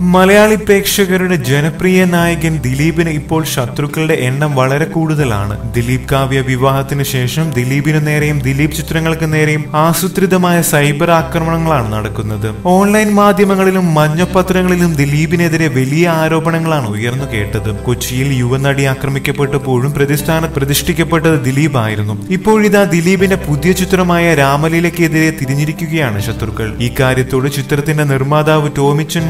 മലയാളി പ്രേക്ഷകരുടെ ജനപ്രിയ നായകൻ ദിലീപിന് ഇപ്പോൾ ശത്രുക്കളുടെ എണ്ണം വളരെ കൂടുതലാണ്. ദിലീപ് കാവ്യ വിവാഹത്തിന് ശേഷം ദിലീപിന് നേരെയും ദിലീപ് ചിത്രങ്ങൾക്ക് നേരെയും ആസൂത്രിതമായ സൈബർ ആക്രമണങ്ങളാണ് നടക്കുന്നത്. ഓൺലൈൻ മാധ്യമങ്ങളിലും മഞ്ഞപ്പത്രങ്ങളിലും ദിലീപിനെതിരെ വലിയ ആരോപണങ്ങളാണ് ഉയർന്നു കേട്ടത്. കൊച്ചിയിൽ യുവനടി ആക്രമിക്കപ്പെട്ടപ്പോഴും പ്രതിസ്ഥാനത്ത് പ്രതിഷ്ഠിക്കപ്പെട്ടത് ദിലീപ് ആയിരുന്നു ഇപ്പോഴിതാ ദിലീപിന്റെ പുതിയ ചിത്രമായ രാമലീലയ്ക്കെതിരെ തിരിഞ്ഞിരിക്കുകയാണ് ശത്രുക്കൾ. ഇക്കാര്യത്തോട് കാര്യത്തോട് ചിത്രത്തിന്റെ നിർമ്മാതാവ് ടോമിച്ചൻ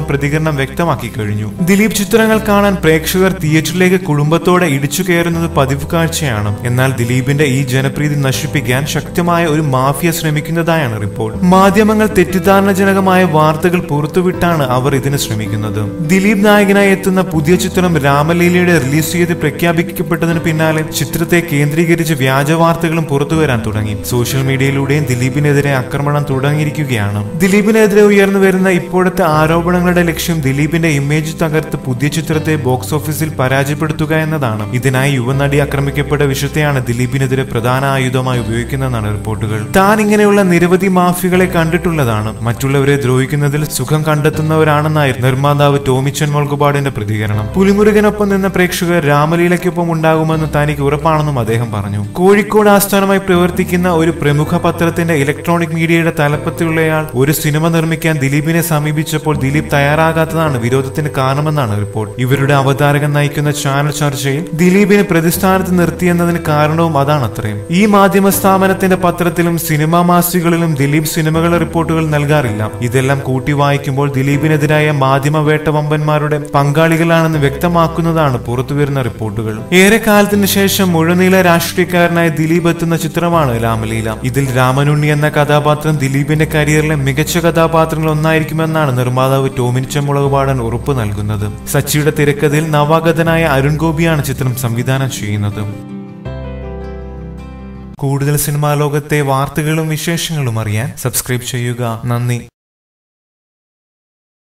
മുളകുപാടവും പ്രതികരണം വ്യക്തമാക്കി കഴിഞ്ഞു. ദിലീപ് ചിത്രങ്ങൾ കാണാൻ പ്രേക്ഷകർ തിയേറ്ററിലേക്ക് കുടുംബത്തോടെ ഇടിച്ചു കയറുന്നത് പതിവ് കാഴ്ചയാണ്. എന്നാൽ ദിലീപിന്റെ ഈ ജനപ്രീതി നശിപ്പിക്കാൻ ശക്തമായ ഒരു മാഫിയ ശ്രമിക്കുന്നതായാണ് റിപ്പോർട്ട്. മാധ്യമങ്ങൾ തെറ്റിദ്ധാരണജനകമായ വാർത്തകൾ പുറത്തുവിട്ടാണ് അവർ ഇതിന് ശ്രമിക്കുന്നത്. ദിലീപ് നായകനായി എത്തുന്ന പുതിയ ചിത്രം രാമലീലയുടെ റിലീസ് ചെയ്ത് പ്രഖ്യാപിക്കപ്പെട്ടതിന് പിന്നാലെ ചിത്രത്തെ കേന്ദ്രീകരിച്ച് വ്യാജ വാർത്തകളും പുറത്തുവരാൻ തുടങ്ങി. സോഷ്യൽ മീഡിയയിലൂടെയും ദിലീപിനെതിരെ ആക്രമണം തുടങ്ങിയിരിക്കുകയാണ്. ദിലീപിനെതിരെ ഉയർന്നു വരുന്ന ഇപ്പോഴത്തെ ആരോപണങ്ങളുടെ ലക്ഷ്യം ദിലീപിന്റെ ഇമേജ് തകർത്ത് പുതിയ ചിത്രത്തെ ബോക്സ് ഓഫീസിൽ പരാജയപ്പെടുത്തുക എന്നതാണ്. ഇതിനായി യുവനടി ആക്രമിക്കപ്പെട്ട വിഷയത്തെയാണ് ദിലീപിനെതിരെ പ്രധാന ആയുധമായി ഉപയോഗിക്കുന്നതെന്നാണ് റിപ്പോർട്ടുകൾ. താൻ ഇങ്ങനെയുള്ള നിരവധി മാഫികളെ കണ്ടിട്ടുള്ളതാണ്. മറ്റുള്ളവരെ ദ്രോഹിക്കുന്നതിൽ സുഖം കണ്ടെത്തുന്നവരാണെന്നായിരുന്നു നിർമ്മാതാവ് ടോമിച്ചൻ മോൾകുപാടിന്റെ പ്രതികരണം. പുലിമുരുകനൊപ്പം നിന്ന പ്രേക്ഷകർ രാമലീലയ്ക്കൊപ്പം ഉണ്ടാകുമെന്ന് തനിക്ക് ഉറപ്പാണെന്നും അദ്ദേഹം പറഞ്ഞു. കോഴിക്കോട് ആസ്ഥാനമായി പ്രവർത്തിക്കുന്ന ഒരു പ്രമുഖ പത്രത്തിന്റെ ഇലക്ട്രോണിക് മീഡിയയുടെ തലപ്പത്തിലുള്ളയാൾ ഒരു സിനിമ നിർമ്മിക്കാൻ ദിലീപിനെ സമീപിച്ചപ്പോൾ ദിലീപ് തയ്യാറാകാത്തതാണ് വിരോധത്തിന് കാരണമെന്നാണ് റിപ്പോർട്ട്. ഇവരുടെ അവതാരകൻ നയിക്കുന്ന ചാനൽ ചർച്ചയിൽ ദിലീപിനെ പ്രതിസ്ഥാനത്ത് നിർത്തിയെന്നതിന് കാരണവും അതാണ് അത്രയും ഈ മാധ്യമ സ്ഥാപനത്തിന്റെ പത്രത്തിലും സിനിമാ മാസികകളിലും ദിലീപ് സിനിമകളുടെ റിപ്പോർട്ടുകൾ നൽകാറില്ല. ഇതെല്ലാം കൂട്ടി വായിക്കുമ്പോൾ ദിലീപിനെതിരായ മാധ്യമ വേട്ട വമ്പന്മാരുടെ പങ്കാളികളാണെന്ന് വ്യക്തമാക്കുന്നതാണ് പുറത്തുവരുന്ന റിപ്പോർട്ടുകൾ. ഏറെ കാലത്തിന് ശേഷം മുഴുനീള രാഷ്ട്രീയക്കാരനായ ദിലീപ് എത്തുന്ന ചിത്രമാണ് രാമലീല. ഇതിൽ രാമനുണ്ണി എന്ന കഥാപാത്രം ദിലീപിന്റെ കരിയറിലെ മികച്ച കഥാപാത്രങ്ങൾ ഒന്നായിരിക്കുമെന്നാണ് നിർമ്മാതാവ് ടോമിനിച്ച മുളകുപാടൻ ഉറപ്പ് നൽകുന്നത്. സച്ചിയുടെ തിരക്കഥയിൽ നവാഗതനായ അരുൺ ഗോപിയാണ് ചിത്രം സംവിധാനം ചെയ്യുന്നത്. കൂടുതൽ സിനിമാ ലോകത്തെ വാർത്തകളും വിശേഷങ്ങളും അറിയാൻ സബ്സ്ക്രൈബ് ചെയ്യുക. നന്ദി.